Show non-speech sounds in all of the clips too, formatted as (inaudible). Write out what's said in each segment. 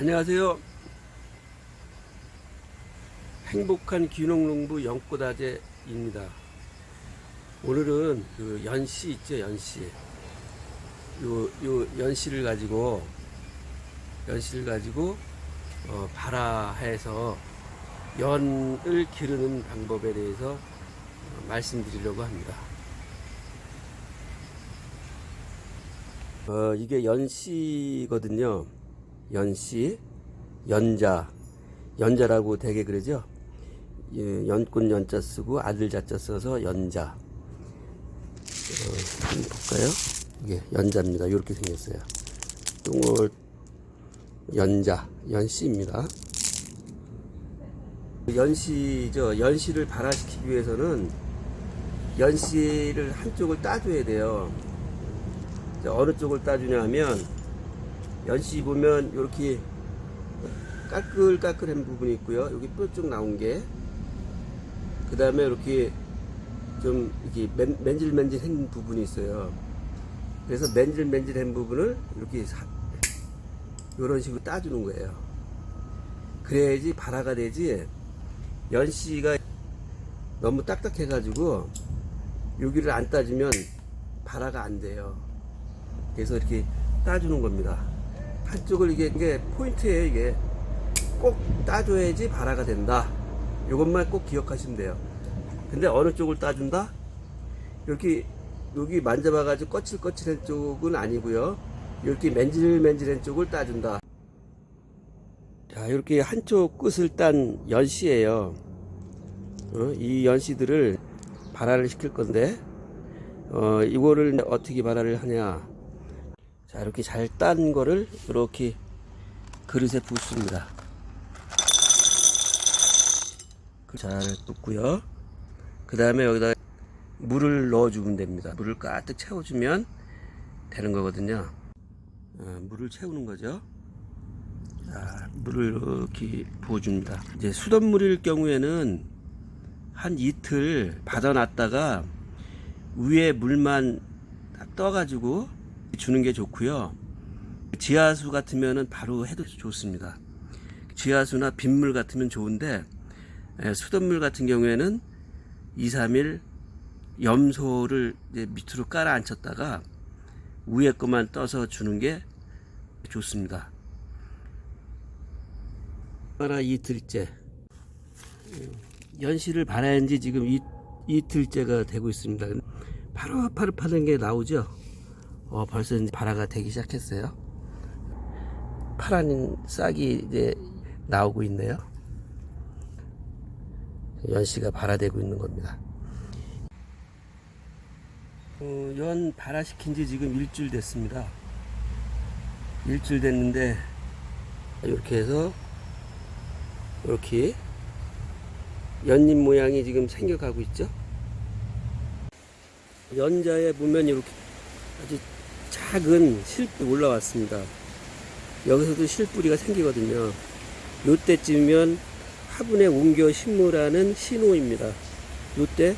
안녕하세요. 행복한 귀농농부 영꽃아재입니다. 오늘은 그 연씨 있죠, 연씨. 요, 요 연씨를 가지고, 연씨를 가지고, 어, 발화해서 연을 기르는 방법에 대해서 어, 말씀드리려고 합니다. 어, 이게 연씨거든요. 연씨, 연자, 연자라고 되게 그러죠. 예, 연꽃 연자 쓰고 아들 자자 써서 연자. 어, 볼까요? 이게 연자입니다. 이렇게 생겼어요. 똥을 연자, 연씨입니다. 연씨죠. 연씨를 발화시키기 위해서는 연씨를 한쪽을 따줘야 돼요. 자, 어느 쪽을 따주냐 하면 연씨 보면 이렇게 까끌까끌한 부분이 있고요. 여기 뾰족 나온 게. 그 다음에 이렇게 좀 이렇게 맨, 맨질맨질한 부분이 있어요. 그래서 맨질맨질한 부분을 이렇게 사, 이런 식으로 따주는 거예요. 그래야지 발화가 되지. 연씨가 너무 딱딱해가지고 여기를 안 따주면 발화가 안 돼요. 그래서 이렇게 따주는 겁니다. 한쪽을 이게, 이게 포인트예요, 이게. 꼭 따줘야지 발화가 된다. 이것만 꼭 기억하시면 돼요. 근데 어느 쪽을 따준다? 이렇게, 여기 만져봐가지고 거칠거칠한 쪽은 아니고요. 이렇게 맨질맨질한 쪽을 따준다. 자, 이렇게 한쪽 끝을 딴 연씨예요. 어, 이 연씨들을 발화를 시킬 건데, 어, 이거를 어떻게 발화를 하냐. 자, 이렇게 잘 딴 거를 이렇게 그릇에 붓습니다. 잘 붓고요. 그 다음에 여기다 물을 넣어주면 됩니다. 물을 가득 채워주면 되는 거거든요. 어, 물을 채우는 거죠. 자, 물을 이렇게 부어줍니다. 이제 수돗물일 경우에는 한 이틀 받아놨다가 위에 물만 딱 떠가지고 주는 게 좋고요. 지하수 같으면은 바로 해도 좋습니다. 지하수나 빗물 같으면 좋은데 에, 수돗물 같은 경우에는 2, 3일 염소를 밑으로 깔아 앉혔다가 위에 것만 떠서 주는 게 좋습니다. 하나 이틀째 연시를 발화한 지 지금 이, 이틀째가 되고 있습니다. 파릇파릇하는 게 나오죠. 어, 벌써 이제 발화가 되기 시작했어요. 파란 싹이 이제 나오고 있네요. 연씨가 발화되고 있는 겁니다. 어, 연 발화시킨 지 지금 일주일 됐습니다. 일주일 됐는데 이렇게 해서 이렇게 연잎 모양이 지금 생겨가고 있죠. 연자에 보면 이렇게 아주 작은 실뿌리 올라왔습니다. 여기서도 실뿌리가 생기거든요. 요때쯤이면 화분에 옮겨 심으라는 신호입니다. 요때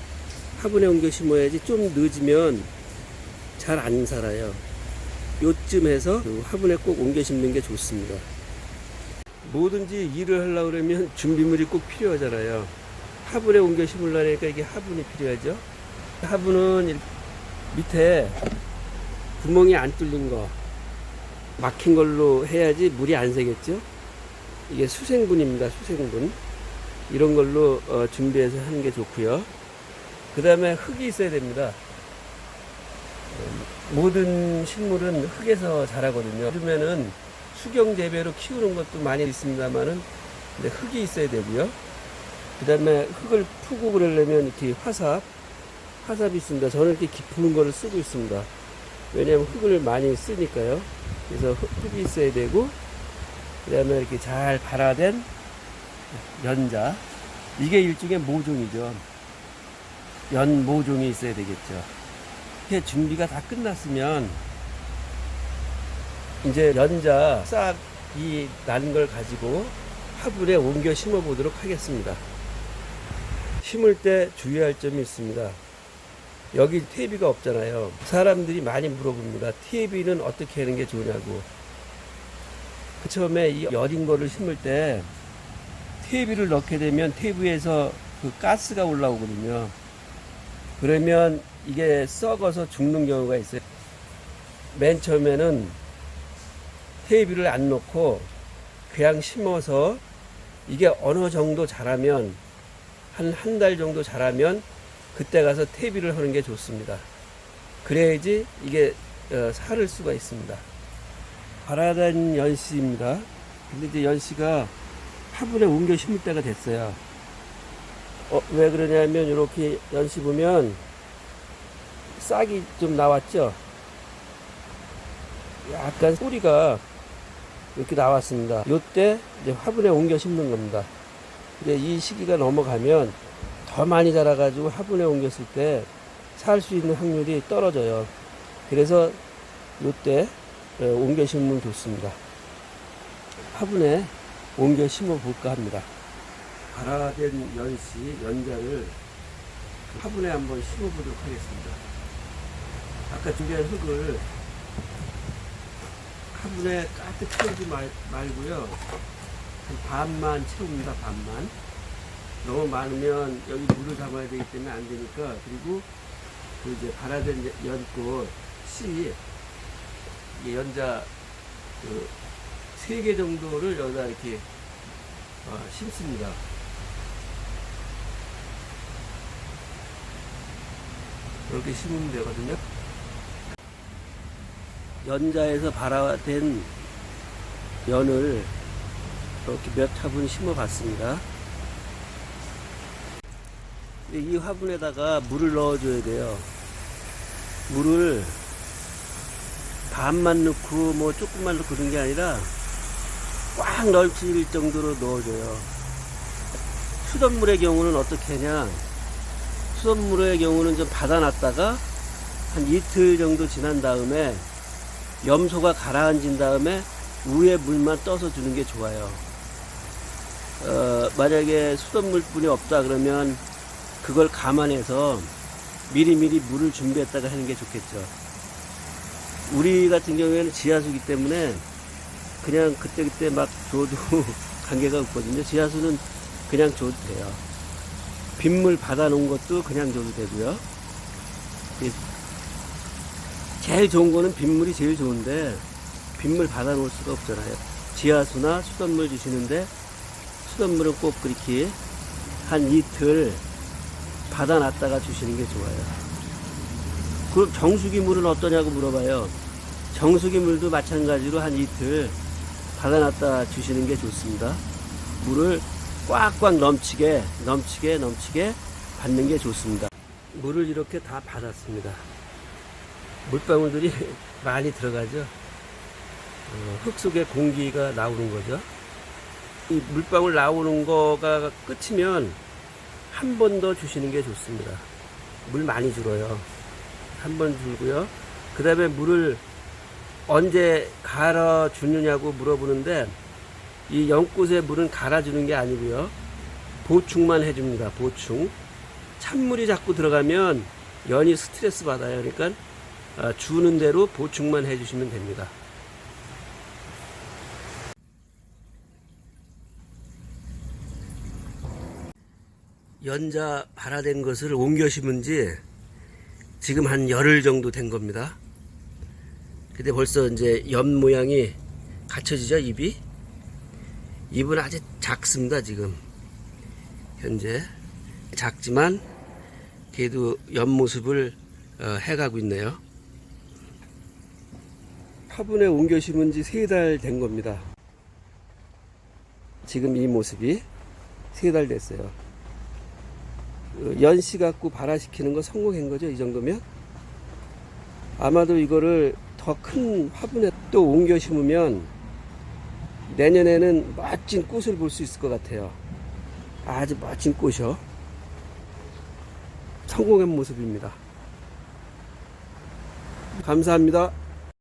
화분에 옮겨 심어야지 좀 늦으면 잘 안 살아요. 요쯤 해서 그 화분에 꼭 옮겨 심는 게 좋습니다. 뭐든지 일을 하려고 그러면 준비물이 꼭 필요하잖아요. 화분에 옮겨 심으려니까 이게 화분이 필요하죠. 화분은 일- 밑에 구멍이 안 뚫린 거 막힌 걸로 해야지 물이 안 새겠죠? 이게 수생분입니다 수생분. 이런 걸로 어, 준비해서 하는 게 좋고요. 그 다음에 흙이 있어야 됩니다. 어, 모든 식물은 흙에서 자라거든요. 요즘에는 수경 재배로 키우는 것도 많이 있습니다만은 흙이 있어야 되고요. 그 다음에 흙을 푸고 그러려면 이렇게 화삽 화삽이 있습니다. 저는 이렇게 깊은 거를 쓰고 있습니다. 왜냐하면 흙을 많이 쓰니까요. 그래서 흙, 흙이 있어야 되고, 그 다음에 이렇게 잘 발화된 연자. 이게 일종의 모종이죠. 연 모종이 있어야 되겠죠. 이렇게 준비가 다 끝났으면, 이제 연자 싹이 난걸 가지고 화분에 옮겨 심어 보도록 하겠습니다. 심을 때 주의할 점이 있습니다. 여기 TV가 없잖아요. 사람들이 많이 물어봅니다. TV는 어떻게 하는 게 좋냐고. 처음에 이 여린 거를 심을 때 테이프를 넣게 되면 테이프에서 그 가스가 올라오거든요. 그러면 이게 썩어서 죽는 경우가 있어요. 맨 처음에는 테이프를 안 넣고 그냥 심어서 이게 어느 정도 자라면 한 한 달 정도 자라면 그때 가서 테이프를 하는 게 좋습니다. 그래야지 이게 어, 살을 수가 있습니다. 바라단 연씨입니다. 근데 이제 연씨가 화분에 옮겨 심을 때가 됐어요. 어, 왜 그러냐면 이렇게 연씨 보면 싹이 좀 나왔죠. 약간 뿌리가 이렇게 나왔습니다. 요때 화분에 옮겨 심는 겁니다. 이제 이 시기가 넘어가면 더 많이 자라가지고 화분에 옮겼을 때 살 수 있는 확률이 떨어져요. 그래서 요때 어, 옮겨 심으면 좋습니다. 화분에 옮겨 심어 볼까 합니다. 발화된 연씨, 연자를 화분에 한번 심어 보도록 하겠습니다. 아까 준비한 흙을 화분에 가득 채우지 말, 말고요. 한 반만 채웁니다, 반만. 너무 많으면 여기 물을 담아야 되기 때문에 안 되니까. 그리고 그 이제 발화된 연꽃 씨, 연자 그세개 정도를 여기다 이렇게 어, 심습니다. 이렇게 심으면 되거든요. 연자에서 발화된 연을 이렇게 몇 화분 심어 봤습니다. 이 화분에다가 물을 넣어줘야 돼요. 물을 반만 넣고 뭐 조금만 넣고 그런 게 아니라 꽉 넓힐 정도로 넣어줘요. 수돗물의 경우는 어떻게 하냐? 수돗물의 경우는 좀 받아놨다가 한 이틀 정도 지난 다음에 염소가 가라앉은 다음에 위에 물만 떠서 주는 게 좋아요. 어, 만약에 수돗물뿐이 없다 그러면 그걸 감안해서 미리미리 물을 준비했다가 하는 게 좋겠죠. 우리 같은 경우에는 지하수기 때문에 그냥 그때그때 막 줘도 (laughs) 관계가 없거든요. 지하수는 그냥 줘도 돼요. 빗물 받아놓은 것도 그냥 줘도 되고요. 이- 제일 좋은 거는 빗물이 제일 좋은데 빗물 받아놓을 수가 없잖아요. 지하수나 수돗물 주시는데 수돗물은 꼭 그렇게 한 이틀 받아놨다가 주시는 게 좋아요. 그럼 정수기 물은 어떠냐고 물어봐요. 정수기 물도 마찬가지로 한 이틀 받아놨다 주시는 게 좋습니다. 물을 꽉꽉 넘치게, 넘치게, 넘치게 받는 게 좋습니다. 물을 이렇게 다 받았습니다. 물방울들이 (laughs) 많이 들어가죠. 어, 흙 속에 공기가 나오는 거죠. 이 물방울 나오는 거가 끝이면 한 번 더 주시는 게 좋습니다. 물 많이 줄어요. 한 번 줄고요. 그 다음에 물을 언제 갈아 주느냐고 물어보는데 이 연꽃에 물은 갈아 주는 게 아니고요. 보충만 해줍니다. 보충. 찬물이 자꾸 들어가면 연이 스트레스 받아요. 그러니까 아, 주는 대로 보충만 해주시면 됩니다. 연자 발화된 것을 옮겨 심은 지 지금 한 열흘 정도 된 겁니다. 근데 벌써 이제 연 모양이 갖춰지죠, 입이? 입은 아주 작습니다, 지금. 현재. 작지만, 그래도 연 모습을 어, 해가고 있네요. 화분에 옮겨 심은 지 세 달 된 겁니다. 지금 이 모습이 세 달 됐어요. 어, 연씨 갖고 발화시키는 거 성공한 거죠, 이 정도면? 아마도 이거를 더 큰 화분에 또 옮겨 심으면 내년에는 멋진 꽃을 볼 수 있을 것 같아요. 아주 멋진 꽃이요. 성공한 모습입니다. 감사합니다.